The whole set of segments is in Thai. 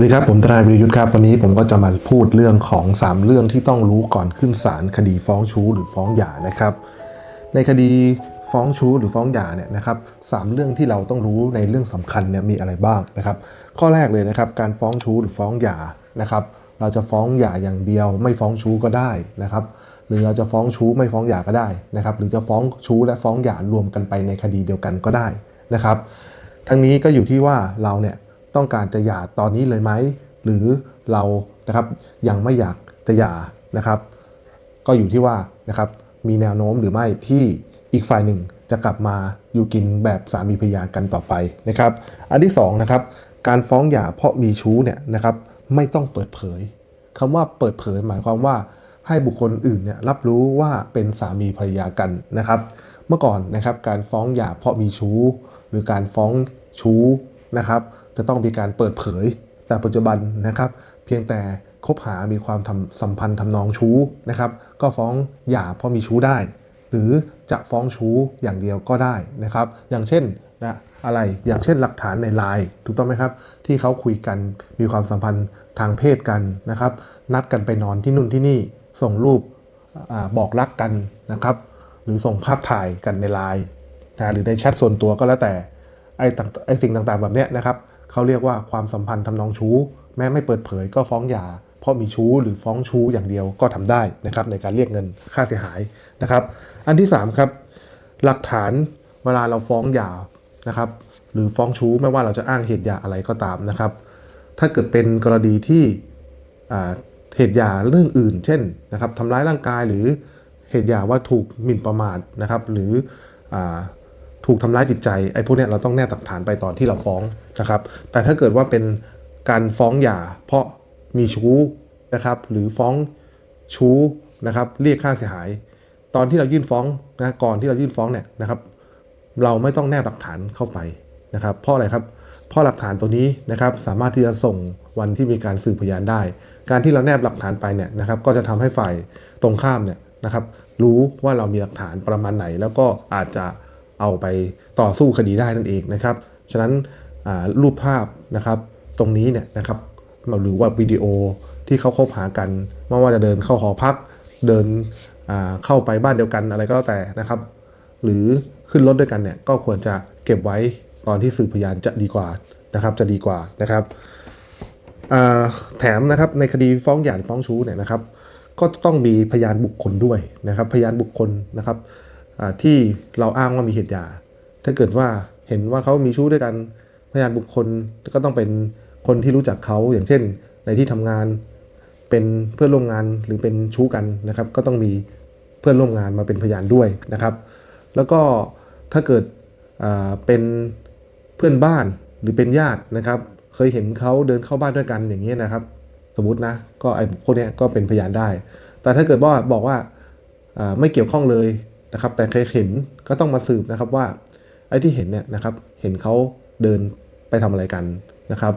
วัสดีครับ ผมทนายวิรยุทธ์ครับ วันนี้ผมก็จะมาพูดเรื่องของ 3 เรื่องที่ต้องรู้ก่อนขึ้นศาลคดีฟ้องชู้หรือฟ้องหย่านะครับ ในคดีฟ้องชู้หรือฟ้องหย่าเนี่ยนะครับสามเรื่องที่เราต้องรู้ในเรื่องสำคัญเนี่ยมีอะไรบ้างนะครับ ข้อแรกเลยนะครับ การฟ้องชู้หรือฟ้องหย่านะครับ เราจะฟ้องหย่าอย่างเดียว ไม่ฟ้องชู้ก็ได้นะครับ หรือเราจะฟ้องชู้ไม่ฟ้องหย่าก็ได้นะครับ หรือจะฟ้องชู้และฟ้องหย่ารวมกันไปในคดีเดียวกันก็ได้นะครับ ทั้งนี้ก็อยู่ที่ว่าเราเนี่ย ต้องการจะหย่าตอนนี้เลยไหม หรือเรานะครับยังไม่อยากจะหย่านะครับ ก็อยู่ที่ว่านะครับมีแนวโน้มหรือไม่ที่อีกฝ่ายหนึ่งจะกลับมาอยู่กินแบบสามีภรรยากันต่อไปนะครับ อันที่สองนะครับการฟ้องหย่าเพราะมีชู้เนี่ยนะครับไม่ต้องเปิดเผยคำว่าเปิดเผยหมายความว่าให้บุคคลอื่นเนี่ยรับรู้ว่าเป็นสามีภรรยากันนะครับ เมื่อก่อนนะครับการฟ้องหย่าเพราะมีชู้ หรือการฟ้องชู้นะครับ จะต้องมีการเปิดเผย แต่ปัจจุบันนะครับ เพียงแต่คบหามีความทำสัมพันธ์ทำนองชู้นะครับ ก็ฟ้องหย่าเพราะมีชู้ได้ หรือจะฟ้องชู้อย่างเดียวก็ได้นะครับ อย่างเช่นนะอะไรอย่างเช่นหลักฐานในไลน์ถูกต้องไหมครับ ที่เขาคุยกันมีความสัมพันธ์ทางเพศกันนะครับ นัดกันไปนอนที่นู่นที่นี่ส่งรูปอบอกรักกันนะครับ หรือส่งภาพถ่ายกันในไลน์นะหรือในแชทส่วนตัวก็แล้วแต่ไอ้ต่งไอ้สิ่งต่างๆแบบเนี้ยนะครับ เขาเรียกว่าความสัมพันธ์ทำนองชู้ แม้ไม่เปิดเผยก็ฟ้องหย่าเพราะมีชู้หรือฟ้องชู้อย่างเดียวก็ทำได้นะครับในการเรียกเงินค่าเสียหายนะครับ อันที่3ครับหลักฐานเวลาเราฟ้องหย่านะครับ หรือฟ้องชู้ไม่ว่าเราจะอ้างเหตุหย่าอะไรก็ตามนะครับ ถ้าเกิดเป็นกรณีที่เหตุหย่าเรื่องอื่น เช่นนะครับทำร้ายร่างกายหรือเหตุหย่าว่าถูกหมิ่นประมาทนะครับ หรือ ถูกทำร้ายจิตใจไอ้พวกเนี้ยเราต้องแนบหลักฐานไปตอนที่เราฟ้องนะครับ แต่ถ้าเกิดว่าเป็นการฟ้องหย่าเพราะมีชู้นะครับ หรือฟ้องชู้นะครับ เรียกค่าเสียหาย ตอนที่เรายื่นฟ้องนะก่อนที่เรายื่นฟ้องเนี่ยนะครับ เราไม่ต้องแนบหลักฐานเข้าไปนะครับ เพราะอะไรครับเพราะหลักฐานตัวนี้นะครับสามารถที่จะส่งวันที่มีการสืบพยานได้ การที่เราแนบหลักฐานไปเนี่ยนะครับ ก็จะทำให้ฝ่ายตรงข้ามเนี่ยนะครับ รู้ว่าเรามีหลักฐานประมาณไหน แล้วก็อาจจะ เอาไปต่อสู้คดีได้นั่นเองนะครับ ฉะนั้นรูปภาพนะครับตรงนี้เนี่ยนะครับหรือว่าวิดีโอที่เขาคบหากันไม่ว่าจะเดินเข้าหอพัก เดินเข้าไปบ้านเดียวกันอะไรก็แล้วแต่นะครับ หรือขึ้นรถด้วยกันเนี่ยก็ควรจะเก็บไว้ตอนที่สืบพยานจะดีกว่านะครับจะดีกว่านะครับแถมนะครับในคดีฟ้องหย่าหรือฟ้องชู้เนี่ยนะครับ ก็ต้องมีพยานบุคคลด้วยนะครับ พยานบุคคลนะครับ ที่เราอ้างว่ามีเหตุยา ถ้าเกิดว่าเห็นว่าเขามีชู้ด้วยกันพยานบุคคลก็ต้องเป็นคนที่รู้จักเขาอย่างเช่น ในที่ทำงานเป็นเพื่อนร่วมงานหรือเป็นชู้กันนะครับ ก็ต้องมีเพื่อนร่วมงานมาเป็นพยานด้วยนะครับ แล้วก็ถ้าเกิดเป็นเพื่อนบ้านหรือเป็นญาตินะครับ เคยเห็นเขาเดินเข้าบ้านด้วยกันอย่างนี้นะครับ สมมตินะก็ไอ้พวกนี้ก็เป็นพยานได้ แต่ถ้าเกิดว่าบอกว่าไม่เกี่ยวข้องเลย นะครับ แต่เคยเห็นก็ต้องมาสืบนะครับว่าไอ้ที่เห็นเนี่ยนะครับ เห็นเขาเดินไปทำอะไรกันนะครับ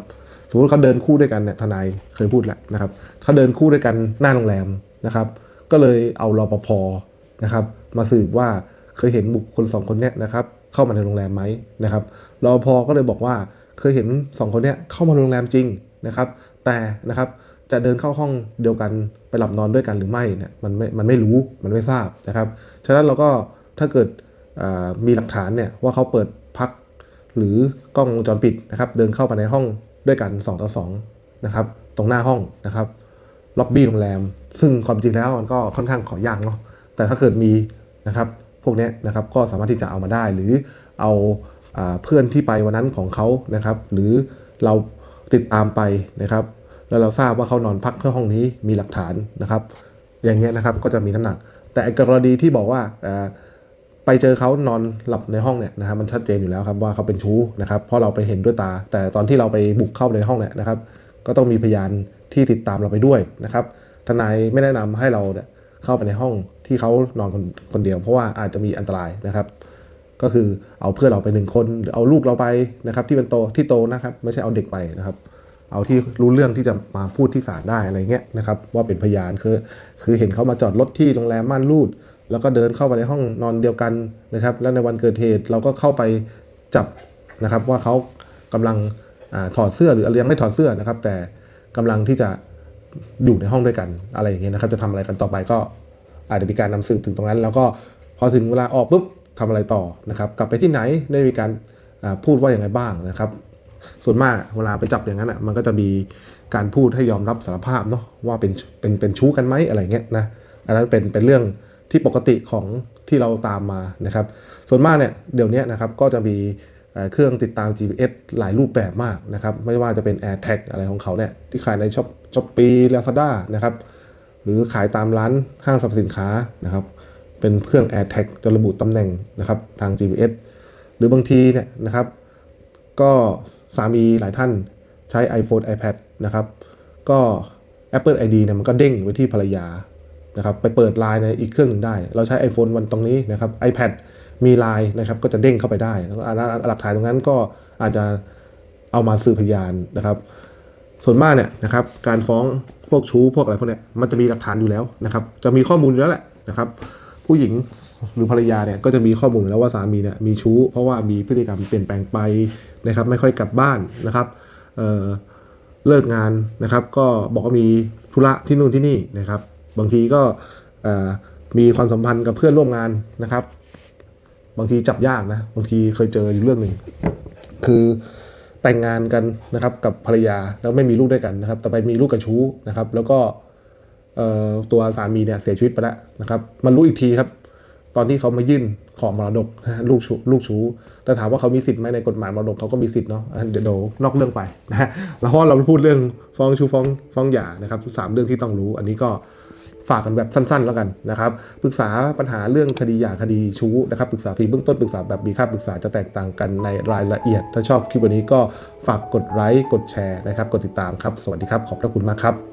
สมมติเขาเดินคู่ด้วยกันเนี่ยทนายเคยพูดแล้วนะครับเขาเดินคู่ด้วยกันหน้าโรงแรมนะครับ ก็เลยเอารปภนะครับมาสืบว่าเคยเห็นบุคคลสองคนเนี้ยนะครับเข้ามาในโรงแรมไหมนะครับรปภก็เลยบอกว่าเคยเห็นสองคนเนี้ยเข้ามาโรงแรมจริงนะครับ แต่นะครับ จะเดินเข้าห้องเดียวกันไปหลับนอนด้วยกันหรือไม่เนี่ยมันไม่มันไม่รู้มันไม่ทราบนะครับ ฉะนั้นเราก็ถ้าเกิดมีหลักฐานเนี่ยว่าเขาเปิดพักหรือกล้องวงจรปิดนะครับ เดินเข้าไปในห้องด้วยกัน 2 ต่อ2นะครับตรงหน้าห้องนะครับล็อบบี้โรงแรม ซึ่งความจริงแล้วมันก็ค่อนข้างขอยากเนาะแต่ถ้าเกิดมีนะครับพวกนี้นะครับก็สามารถที่จะเอามาได้ หรือเอาอาเพื่อนที่ไปวันนั้นของเขานะครับ หรือเราติดตามไปนะครับ แล้วเราทราบว่าเขานอนพักที่ห้องนี้มีหลักฐานนะครับ อย่างเงี้ยนะครับก็จะมีน้ำหนัก แต่กรณีที่บอกว่าไปเจอเขานอนหลับในห้องเนี่ยนะครับมันชัดเจนอยู่แล้วครับว่าเขาเป็นชู้นะครับเพราะเราไปเห็นด้วยตา แต่ตอนที่เราไปบุกเข้าในห้องเนี่ยนะครับ ก็ต้องมีพยานที่ติดตามเราไปด้วยนะครับทนายไม่แนะนำให้เราเนี่ยเข้าไปในห้องที่เขานอนคนคนเดียว เพราะว่าอาจจะมีอันตรายนะครับ ก็คือเอาเพื่อนเราไปหนึ่งคนหรือเอาลูกเราไปนะครับ ที่เป็นโตที่โตนะครับ ไม่ใช่เอาเด็กไปนะครับ เอาที่รู้เรื่องที่จะมาพูดที่ศาลได้อะไรเงี้ยนะครับว่าเป็นพยานคือคือเห็นเขามาจอดรถที่โรงแรมม่านรูด แล้วก็เดินเข้าไปในห้องนอนเดียวกันนะครับแล้วในวันเกิดเหตุเราก็เข้าไปจับนะครับว่าเขากำลังอถอดเสื้อหรือยังไม่ถอดเสื้อนะครับ แต่กำลังที่จะอยู่ในห้องด้วยกันอะไรอย่างเงี้ยนะครับ จะทำอะไรกันต่อไปก็อาจจะมีการนำสืบถึงตรงนั้น แล้วก็พอถึงเวลาออกปุ๊บทำอะไรต่อนะครับ กลับไปที่ไหนได้มีการพูดว่าอย่างไรบ้างนะครับ ส่วนมากเวลาไปจับอย่างนั้นอะมันก็จะมีการพูดให้ยอมรับสารภาพเนาะว่าเป็นเป็นเป็นชู้กันไหมอะไรเงี้ยนะอันนั้นเป็นเป็นเรื่องที่ปกติของที่เราตามมานะครับ ส่วนมากเนี่ยเดี๋ยวนี้นะครับก็จะมีเครื่องติดตาม GPS หลายรูปแบบมากนะครับไม่ว่าจะเป็น AirTag อะไรของเขาเนี่ยที่ขายในช็อปช้อปปี้ลาซาด้านะครับหรือขายตามร้านห้างสรรพสินค้านะครับเป็นเครื่อง AirTag จะระบุตำแหน่งนะครับทาง GPS หรือบางทีเนี่ยนะครับ ก็สามีหลายท่านใช้ iPhone iPad นะครับก็ Apple ID เนี่ยมันก็เด้งไว้ที่ภรรยานะครับไปเปิดไลน์ในอีกเครื่องหนึ่งได้ เราใช้ iPhone วันตรงนี้นะครับ iPad มีไลน์นะครับก็จะเด้งเข้าไปได้แล้วหลักฐานตรงนั้นก็อาจจะเอามาสืบพยานนะครับ ส่วนมากเนี่ยนะครับการฟ้องพวกชู้พวกอะไรพวกเนี้ยมันจะมีหลักฐานอยู่แล้วนะครับ จะมีข้อมูลอยู่แล้วแหละนะครับ ผู้หญิงหรือภรรยาเนี่ยก็จะมีข้อมูลแล้วว่าสามีเนี่ยมีชู้ เพราะว่ามีพฤติกรรมเปลี่ยนแปลงไปนะครับ ไม่ค่อยกลับบ้านนะครับเเลิกงานนะครับ ก็บอกว่ามีธุระที่นู่นที่นี่นะครับ บางทีก็มีความสัมพันธ์กับเพื่อนร่วมงานนะครับ บางทีจับยากนะบางทีเคยเจออยู่เรื่องหนึ่งคือแต่งงานกันนะครับกับภรรยาแล้วไม่มีลูกด้วยกันนะครับ แต่ไปมีลูกกับชู้นะครับ แล้วก็ ตัวสามีเนี่ยเสียชีวิตไปแล้วนะครับ มันรู้อีกทีครับ ตอนที่เขามายื่นขอมรดกลูกชู้ลูกชูแต่ถามว่าเขามีสิทธิ์ไหมในกฎหมายมรดกเขาก็มีสิทธิ์เนาะเดี๋ยวเดี๋ยวนอกเรื่องไปนะฮะแล้วเพราะเราพูดเรื่องฟ้องชู้ฟ้องฟ้องหย่านะครับสามเรื่องที่ต้องรู้ อันนี้ก็ฝากกันแบบสั้นๆแล้วกันนะครับปรึกษาปัญหาเรื่องคดีหย่าคดีชู้นะครับปรึกษาฟรีเบื้องต้นปรึกษาแบบมีค่าปรึกษาจะแตกต่างกันในรายละเอียด ถ้าชอบคลิปวันนี้ก็ฝากกดไลค์กดแชร์นะครับ กดติดตามครับ สวัสดีครับขอบพระคุณมากครับ